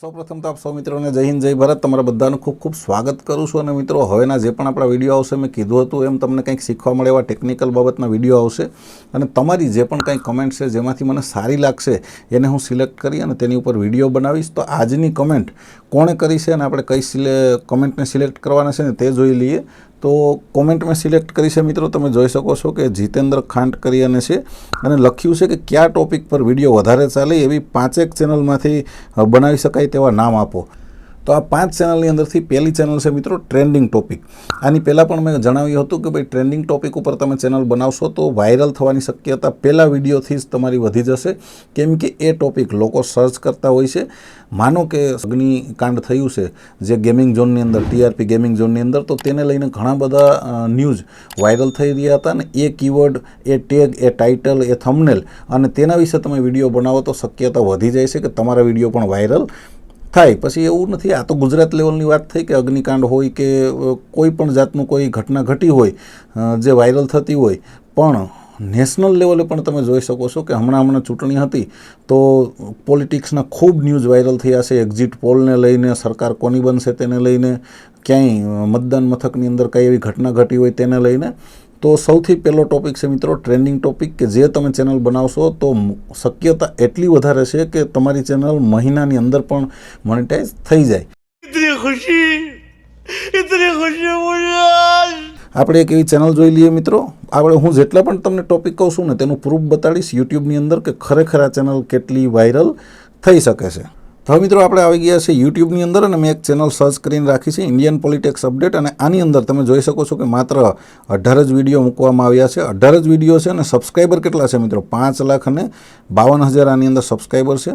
સૌપ્રથમ તો આપ સૌ મિત્રોને જય હિન્દ, જય ભારત. તમારા બધાનું ખૂબ ખૂબ સ્વાગત કરું છું. અને મિત્રો, હવેના જે પણ આપણા વીડિયો આવશે, મેં કીધું હતું એમ તમને કંઈક શીખવા મળે એવા ટેકનિકલ બાબતના વીડિયો આવશે. અને તમારી જે પણ કંઈ કમેન્ટ છે, જેમાંથી મને સારી લાગશે, એને હું સિલેક્ટ કરી અને તેની ઉપર વીડિયો બનાવીશ. તો આજની કમેન્ટ કોણે કરી છે અને આપણે કઈ સિલે કમેન્ટને સિલેક્ટ કરવાના છે ને તે જોઈ લઈએ. તો કોમેન્ટ મેં સિલેક્ટ કરી છે મિત્રો, તમે જોઈ શકો છો કે જીતેન્દ્ર ખાંટ કરી અને છે અને લખ્યું છે કે કયા ટોપિક પર વીડિયો વધારે ચાલે એવી પાંચેક ચેનલમાંથી બનાવી શકાય તેવા નામ આપો. તો આ પાંચ ચેનલની અંદરથી પહેલી ચેનલ છે મિત્રો ટ્રેન્ડિંગ ટોપિક. આની પહેલાં પણ મેં જણાવ્યું હતું કે ભાઈ ટ્રેન્ડિંગ ટોપિક ઉપર તમે ચેનલ બનાવશો તો વાયરલ થવાની શક્યતા પહેલાં વિડીયોથી જ તમારી વધી જશે. કેમ કે એ ટોપિક લોકો સર્ચ કરતા હોય છે. માનો કે અગ્નિકાંડ થયું છે, જે ગેમિંગ ઝોનની અંદર, ટીઆરપી ગેમિંગ ઝોનની અંદર, તો તેને લઈને ઘણા બધા ન્યૂઝ વાયરલ થઈ રહ્યા હતા અને એ કીવર્ડ, એ ટેગ, એ ટાઇટલ, એ થંબનેલ અને તેના વિશે તમે વીડિયો બનાવો તો શક્યતા વધી જાય છે કે તમારા વીડિયો પણ વાયરલ થાય. પછી એવું નથી, આ તો ગુજરાત લેવલની વાત થઈ કે અગ્નિકાંડ હોય કે કોઈ પણ જાતનું કોઈ ઘટના ઘટી હોય જે વાયરલ થતી હોય. પણ નેશનલ લેવલે પણ તમે જોઈ શકો છો કે હમણાં હમણાં ચૂંટણી હતી તો પોલિટિક્સના ખૂબ ન્યૂઝ વાયરલ થયા છે. એક્ઝિટ પોલને લઈને, સરકાર કોની બનશે તેને લઈને, ક્યાંય મતદાન મથકની અંદર કઈ એવી ઘટના ઘટી હોય તેને લઈને. તો સૌથી પહેલો ટોપિક છે મિત્રો ટ્રેન્ડિંગ ટોપિક કે જે તમે ચેનલ બનાવશો તો શક્યતા એટલી વધારે છે કે તમારી ચેનલ મહિનાની અંદર પણ મોનેટાઈઝ થઈ જાય. આપણે એક એવી ચેનલ જોઈ લઈએ મિત્રો. આપણે હું જેટલા પણ તમને ટોપિક કહું છું ને તેનું પ્રૂફ બતાડીશ યુટ્યુબની અંદર કે ખરેખર આ ચેનલ કેટલી વાયરલ થઈ શકે છે. તો હવે મિત્રો આપણે આવી ગયા છે યુટ્યુબની અંદર અને મેં એક ચેનલ સર્ચ કરીને રાખી છે ઇન્ડિયન પોલિટિક્સ અપડેટ અને આની અંદર તમે જોઈ શકો છો કે માત્ર અઢાર જ વીડિયો મૂકવામાં આવ્યા છે. અઢાર જ વીડિયો છે અને સબસ્ક્રાઈબર કેટલા છે મિત્રો? પાંચ લાખ અને બાવન હજાર આની અંદર સબસ્ક્રાઈબર છે.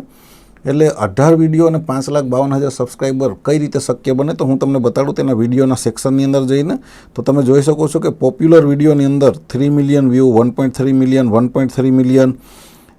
એટલે અઢાર વીડિયો અને પાંચ લાખ બાવન હજાર સબસ્ક્રાઈબર કઈ રીતે શક્ય બને તો હું તમને બતાડું તેના વિડીયોના સેક્શનની અંદર જઈને. તો તમે જોઈ શકો છો કે પોપ્યુલર વિડીયોની અંદર three million view one point three million one point three million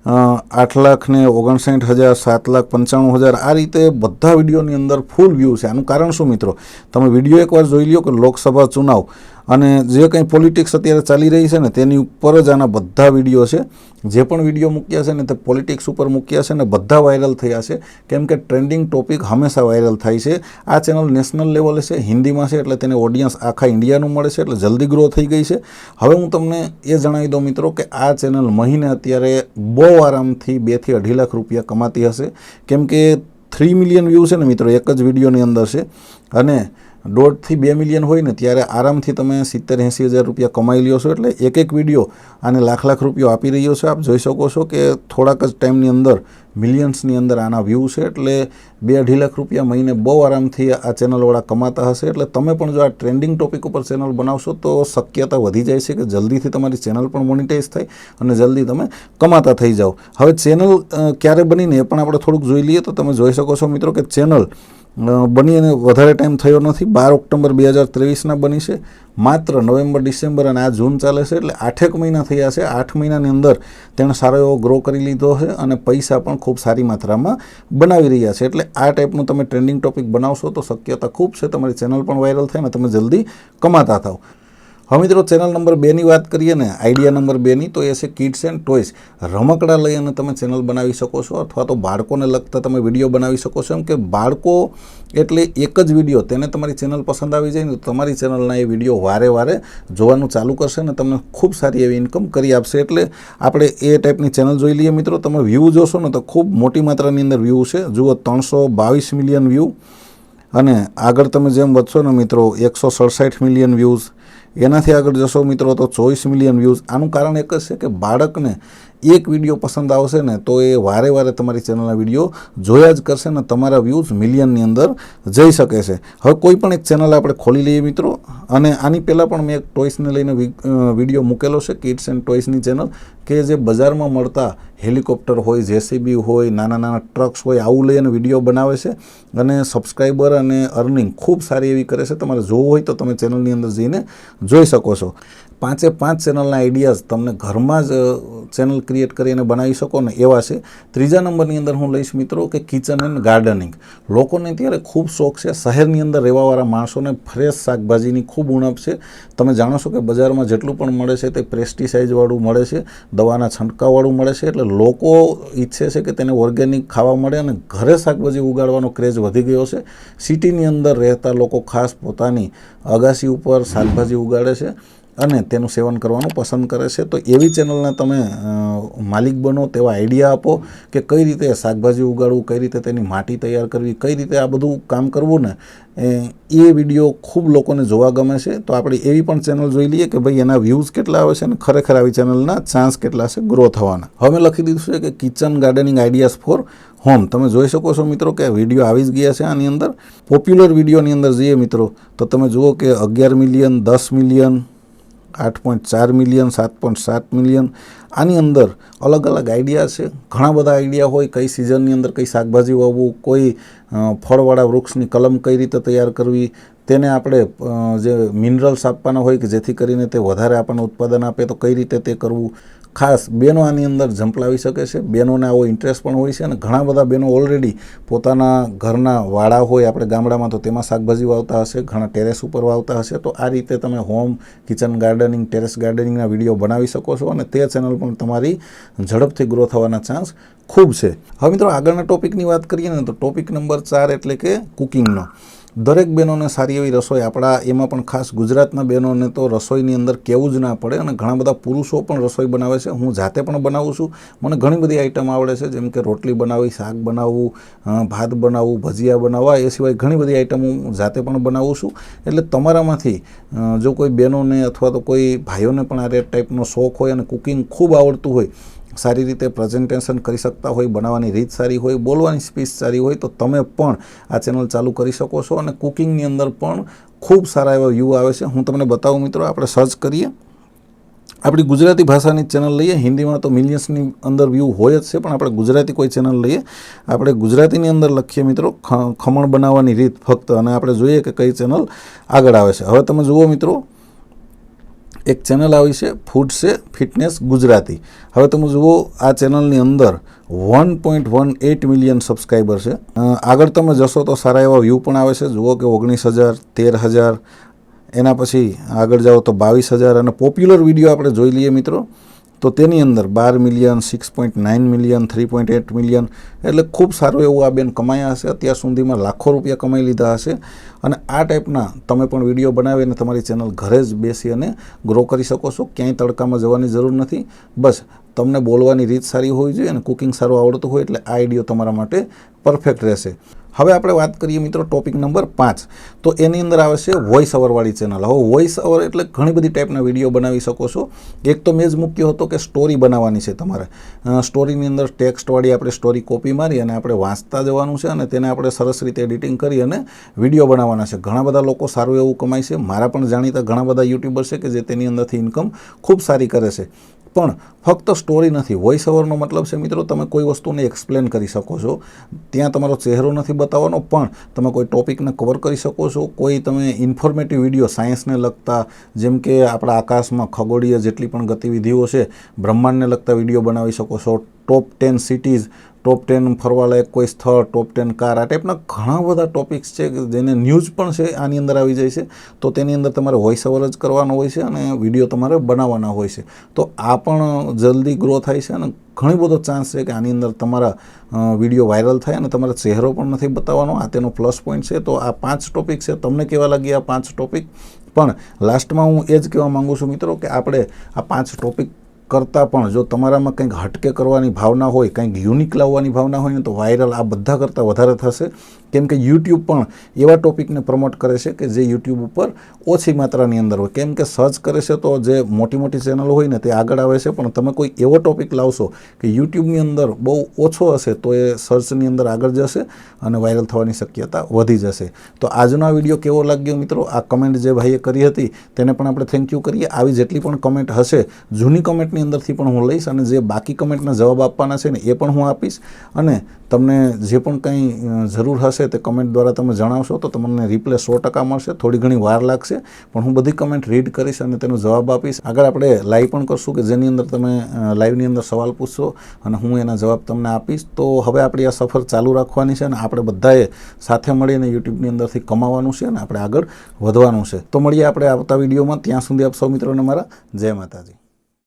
આઠ લાખ ને ઓગણસાઠ હજાર, સાત લાખ પંચાણું હજાર આ રીતે બધા વિડીયોની અંદર ફૂલ વ્યૂ છે. આનું કારણ શું મિત્રો? તમે વીડિયો એકવાર જોઈ લો કે લોકસભા ચુનાવ અને જે કંઈ પોલિટિક્સ અત્યારે ચાલી રહી છે ને, તેની ઉપર જ આના બધા વીડિયો છે. જે પણ વીડિયો મૂક્યા છે ને, તે પોલિટિક્સ ઉપર મૂક્યા છે ને, બધા વાયરલ થયા છે. કેમ કે ટ્રેન્ડિંગ ટોપિક હંમેશા વાયરલ થાય છે. આ ચેનલ નેશનલ લેવલે છે, હિન્દીમાં છે, એટલે તેને ઓડિયન્સ આખા ઇન્ડિયાનું મળે છે, એટલે જલ્દી ગ્રો થઈ ગઈ છે. હવે હું તમને એ જણાવી દઉં મિત્રો કે આ ચેનલ મહિને અત્યારે બહુ આરામથી બેથી અઢી લાખ રૂપિયા કમાતી હશે. કેમ કે થ્રી મિલિયન વ્યૂ છે ને મિત્રો, એક જ વિડીયોની અંદર છે. અને દોઢથી બે મિલિયન હોય ને ત્યારે આરામથી તમે સિત્તેર એંસી હજાર રૂપિયા કમાઈ લ્યો છો એટલે એક એક વીડિયો આને લાખ લાખ રૂપિયો આપી રહ્યો છે. આપ જોઈ શકો છો કે થોડાક જ ટાઈમની અંદર મિલિયન્સની અંદર આના વ્યૂ છે એટલે બે અઢી લાખ રૂપિયા મહિને બહુ આરામથી આ ચેનલવાળા કમાતા હશે. એટલે તમે પણ જો આ ટ્રેન્ડિંગ ટોપિક ઉપર ચેનલ બનાવશો તો શક્યતા વધી જાય છે કે જલ્દીથી તમારી ચેનલ પણ મોનિટાઈઝ થાય અને જલ્દી તમે કમાતા થઈ જાઓ. હવે ચેનલ ક્યારે બનીને એ પણ આપણે થોડુંક જોઈ લઈએ તો તમે જોઈ શકો છો મિત્રો કે ચેનલ બની અને વધારે ટાઈમ થયો નથી. બાર ઓક્ટોબર બે હજાર ત્રેવીસના બની છે. માત્ર નવેમ્બર, ડિસેમ્બર અને આ જૂન ચાલે છે એટલે આઠેક મહિના થયા છે. આઠ મહિનાની અંદર તેણે સારો એવો ગ્રો કરી લીધો છે અને પૈસા પણ ખૂબ સારી માત્રામાં બનાવી રહ્યા છે. એટલે આ ટાઈપનું તમે ટ્રેન્ડિંગ ટોપિક બનાવશો તો શક્યતા ખૂબ છે. તમારી ચેનલ પણ વાયરલ થાય ને તમે જલ્દી કમાતા થાવ. હવે મિત્રો ચેનલ નંબર બેની વાત કરીએ ને આઈડિયા નંબર બેની તો એ છે કિડ્સ એન્ડ ટોયસ રમકડા લઈ અને તમે ચેનલ બનાવી શકો છો અથવા તો બાળકોને લગતા તમે વીડિયો બનાવી શકો છો. એમ કે બાળકો એટલે એક જ વીડિયો તેને તમારી ચેનલ પસંદ આવી જાય ને તમારી ચેનલના એ વીડિયો વારે વારે જોવાનું ચાલુ કરશે ને, તમને ખૂબ સારી એવી ઇન્કમ કરી આપશે. એટલે આપણે એ ટાઈપની ચેનલ જોઈ લઈએ મિત્રો. તમે વ્યૂ જોશો ને, તો ખૂબ મોટી માત્રાની અંદર વ્યૂ છે. જુઓ, ત્રણસો બાવીસ મિલિયન વ્યૂ અને આગળ તમે જેમ વધશો ને મિત્રો, એકસો સડસઠ મિલિયન વ્યૂઝ એનાથી આગળ જશો મિત્રો તો ચોવીસ મિલિયન વ્યૂઝ આનું કારણ એક જ છે કે બાળકને એક વીડિયો પસંદ આવશે ને તો એ વારે વારે તમારી ચેનલના વીડિયો જોયા જ કરશે ને તમારા વ્યૂઝ મિલિયનની અંદર જઈ શકે છે. હવે કોઈ પણ એક ચેનલ આપણે ખોલી લઈએ મિત્રો, અને આની પહેલાં પણ મેં એક ટોಯ್સને લઈને વીડિયો મૂકેલો છે કિડ્સ એન્ડ ટોઈસની ચેનલ કે જે બજારમાં મળતા હેલિકોપ્ટર હોય જેસીબી હોય, નાના નાના ટ્રક્સ હોય, આવું લઈને વીડિયો બનાવે છે, અને સબસ્ક્રાઈબર અને અર્નિંગ ખૂબ સારી એવી કરે છે. તમારે જોવું હોય તો તમે ચેનલની અંદર જઈને જોઈ શકો છો. પાંચે પાંચ ચેનલના આઈડિયાઝ તમને ઘરમાં જ ચેનલ ક્રિએટ કરીને બનાવી શકો ને એવા છે. ત્રીજા નંબરની અંદર હું લઈશ મિત્રો કે કિચન એન્ડ ગાર્ડનિંગ લોકોને ત્યારે ખૂબ શોખ છે, શહેરની અંદર રહેવાવાળા માણસોને ફ્રેશ શાકભાજીની ખૂબ ઉણપ છે. તમે જાણો છો કે બજારમાં જેટલું પણ મળે છે તે પેસ્ટિસાઇડવાળું મળે છે, દવાના છંટકાવવાળું મળે છે, એટલે લોકો ઈચ્છે છે કે તેને ઓર્ગેનિક ખાવા મળે અને ઘરે શાકભાજી ઉગાડવાનો ક્રેઝ વધી ગયો છે. સિટીની અંદર રહેતા લોકો ખાસ પોતાની અગાસી ઉપર શાકભાજી ઉગાડે છે. અને તેનું સેવન કરવાનું પસંદ કરે છે. તો એવી ચેનલને તમે માલિક બનો તેવા આઈડિયા આપો કે કઈ રીતે શાકભાજી ઉગાડવું, કઈ રીતે તેની માટી તૈયાર કરવી, કઈ રીતે આ બધું કામ કરવું ને, એ વીડિયો ખૂબ લોકોને જોવા ગમે છે. તો આપણે એવી પણ ચેનલ જોઈ લઈએ કે ભાઈ એના વ્યૂઝ કેટલા આવે છે અને ખરેખર આવી ચેનલના ચાન્સ કેટલા છે ગ્રો થવાના. હવે લખી દીધું છે કે kitchen gardening ideas for home તમે જોઈ શકો છો મિત્રો કે વીડિયો આવી જ ગયા છે આની અંદર. પોપ્યુલર વિડીયોની અંદર જઈએ મિત્રો, તો તમે જુઓ કે અગિયાર મિલિયન દસ મિલિયન આઠ પોઈન્ટ ચાર મિલિયન, સાત પોઈન્ટ સાત મિલિયન. આની અંદર અલગ અલગ આઈડિયા છે. ઘણા બધા આઈડિયા હોય કઈ સિઝનની અંદર કઈ શાકભાજી વાવવું, કોઈ ફળવાળા વૃક્ષની કલમ કઈ રીતે તૈયાર કરવી. તેને આપણે જે મિનરલ્સ આપવાના હોય કે જેથી કરીને તે વધારે આપણને ઉત્પાદન આપે તો કઈ રીતે તે કરવું. ખાસ બહેનો આની અંદર ઝંપલાવી શકે છે. બહેનોને આવો ઇન્ટરેસ્ટ પણ હોય છે અને ઘણા બધા બહેનો ઓલરેડી પોતાના ઘરના વાડા હોય આપણે ગામડામાં તો તેમાં શાકભાજી વાવતા હશે, ઘણા ટેરેસ ઉપર વાવતા હશે. તો આ રીતે તમે હોમ કિચન ગાર્ડનિંગ ટેરેસ ગાર્ડનિંગના વીડિયો બનાવી શકો છો અને તે ચેનલ પણ તમારી ઝડપથી ગ્રો થવાના ચાન્સ ખૂબ છે. હવે મિત્રો આગળના ટોપિકની વાત કરીએ ને તો ટોપિક નંબર ચાર એટલે કે કુકિંગનો દરેક બહેનોને સારી એવી રસોઈ, આપણા એમાં પણ ખાસ ગુજરાતના બહેનોને તો રસોઈની અંદર કહેવું જ ના પડે અને ઘણા બધા પુરુષો પણ રસોઈ બનાવે છે. હું જાતે પણ બનાવું છું. મને ઘણી બધી આઈટમ આવડે છે, જેમ કે રોટલી બનાવવી શાક બનાવવું ભાત બનાવવું, ભજીયા બનાવવા, એ સિવાય ઘણી બધી આઈટમ હું જાતે પણ બનાવું છું. એટલે તમારામાંથી જો કોઈ બહેનોને અથવા તો કોઈ ભાઈઓને પણ આ રેટ ટાઈપનો શોખ હોય અને કુકિંગ ખૂબ આવડતું હોય સારી રીતે પ્રેઝન્ટેશન કરી શકતા હોય, બનાવવાની રીત સારી હોય, બોલવાની સ્પીચ સારી હોય, તો તમે પણ આ ચેનલ ચાલુ કરી શકો છો અને કુકિંગની અંદર પણ ખૂબ સારા એવા વ્યૂ આવે છે. હું તમને બતાવું મિત્રો, આપણે સર્ચ કરીએ. આપણી ગુજરાતી ભાષાની ચેનલ લઈએ. હિન્દીમાં તો મિલિયન્સની અંદર વ્યૂ હોય જ છે, પણ આપણે ગુજરાતી કોઈ ચેનલ લઈએ. આપણે ગુજરાતીની અંદર લખીએ મિત્રો ખમણ બનાવવાની રીત ફક્ત, અને આપણે જોઈએ કે કઈ ચેનલ આગળ આવે છે. હવે તમે જુઓ મિત્રો એક ચેનલ આવી છે ફૂડ છે ફિટનેસ ગુજરાતી. હવે તમે જુઓ, આ ચેનલની અંદર one point one eight million subscriber છે. આગળ તમે જશો તો સારા એવા વ્યૂ પણ આવે છે. જુઓ કે ઓગણીસ હજાર, તેર હજાર, એના પછી આગળ જાઓ તો બાવીસ હજાર, અને પોપ્યુલર વીડિયો આપણે જોઈ લઈએ મિત્રો. તો તેની અંદર બાર million six point nine million three point eight million એટલે ખૂબ સારું એવું આ બેન કમાયા હશે. અત્યાર સુધીમાં લાખો રૂપિયા કમાઈ લીધા હશે. અને આ ટાઈપના તમે પણ વીડિયો બનાવીને તમારી ચેનલ ઘરે જ બેસી અને ગ્રો કરી શકો છો. ક્યાંય તડકામાં જવાની જરૂર નથી. બસ તમને બોલવાની રીત સારી હોવી જોઈએ અને કુકિંગ સારું આવડતું હોય એટલે આ આઈડિયો તમારા માટે પરફેક્ટ રહેશે. હવે આપણે વાત કરીએ મિત્રો ટોપિક નંબર પાંચ. તો એની અંદર આવે છે વોઇસ અવરવાળી ચેનલ હવે વોઇસ અવર એટલે ઘણી બધી ટાઈપના વીડિયો બનાવી શકો છો. એક તો મેં જ મૂક્યો હતો કે સ્ટોરી બનાવવાની છે તમારે. સ્ટોરીની અંદર ટેક્સ્ટવાળી આપણે સ્ટોરી કોપી મારી અને આપણે વાંચતા જવાનું છે અને તેને આપણે સરસ રીતે એડિટિંગ કરી અને વીડિયો બનાવવાના છે. ઘણા બધા લોકો સારું એવું કમાય છે. મારા પણ જાણીતા ઘણા બધા યુટ્યુબર છે કે જે તેની અંદરથી ઇન્કમ ખૂબ સારી કરે છે. પણ ફક્ત સ્ટોરી નથી. વોઇસ ઓવરનો મતલબ છે મિત્રો, તમે કોઈ વસ્તુને એક્સપ્લેન કરી શકો છો. ત્યાં તમારો ચહેરો નથી બતાવવાનો, પણ તમે કોઈ ટોપિકને કવર કરી શકો છો. કોઈ તમે ઇન્ફોર્મેટિવ વીડિયો સાયન્સને લગતા, જેમ કે આપણા આકાશમાં ખગોળીય જેટલી પણ ગતિવિધિઓ છે, બ્રહ્માંડને લગતા વીડિયો બનાવી શકો છો. Top ten cities top ten ફરવાલાયક કોઈ સ્થળ ટોપ ટેન કાર આ ટાઈપના ઘણા બધા ટોપિક્સ છે જેને ન્યૂઝ પણ છે, આની અંદર આવી જાય છે. તો તેની અંદર તમારે વોઇસ ઓવર જ કરવાનો હોય છે અને વીડિયો તમારે બનાવવાના હોય છે. તો આ પણ જલ્દી ગ્રો થાય છે અને ઘણી બધો ચાન્સ છે કે આની અંદર તમારા વીડિયો વાયરલ થાય અને તમારા ચહેરો પણ નથી બતાવવાનો. આ તેનો પ્લસ પોઈન્ટ છે. તો આ પાંચ ટોપિક છે. તમને કેવા લાગી આ પાંચ ટોપિક પણ લાસ્ટમાં હું એ જ કહેવા માગું છું મિત્રો કે આપણે આ પાંચ ટોપિક કરતાં પણ જો તમારામાં કંઈક હટકે કરવાની ભાવના હોય, કંઈક યુનિક લાવવાની ભાવના હોય ને તો વાયરલ આ બધા કરતાં વધારે થશે. કેમ કે યુટ્યુબ પણ એવા ટોપિકને પ્રમોટ કરે છે કે જે યુટ્યુબ ઉપર ઓછી માત્રાની અંદર હોય. કેમ કે સર્ચ કરે છે તો જે મોટી મોટી ચેનલો હોય ને તે આગળ આવે છે, પણ તમે કોઈ એવો ટોપિક લાવશો કે યુટ્યુબની અંદર બહુ ઓછો હશે તો એ સર્ચની અંદર આગળ જશે અને વાયરલ થવાની શક્યતા વધી જશે. તો આજનો વીડિયો કેવો લાગ્યો મિત્રો? આ કમેન્ટ જે ભાઈએ કરી હતી તેને પણ આપણે થેન્ક યુ કરીએ. આવી જેટલી પણ કમેન્ટ હશે, જૂની કમેન્ટની અંદરથી પણ હું લઈશ અને જે બાકી કમેન્ટના જવાબ આપવાના છે ને એ પણ હું આપીશ. અને તમને જે પણ કંઈ જરૂર હશે તે કમેન્ટ દ્વારા તમે જણાવશો, તો તમને રિપ્લે સો ટકા મળશે. થોડી ઘણી વાર લાગશે, પણ હું બધી કમેન્ટ રીડ કરીશ અને તેનો જવાબ આપીશ. આગળ આપણે લાઈવ પણ કરશું કે જેની અંદર તમે લાઈવની અંદર સવાલ પૂછશો અને હું એના જવાબ તમને આપીશ. તો હવે આપણી આ સફર ચાલુ રાખવાની છે અને આપણે બધાએ સાથે મળીને યુટ્યુબની અંદરથી કમાવાનું છે અને આપણે આગળ વધવાનું છે. તો મળીએ આપણે આવતા વિડીયોમાં. ત્યાં સુધી આપ સૌ મિત્રોને મારા જય માતાજી.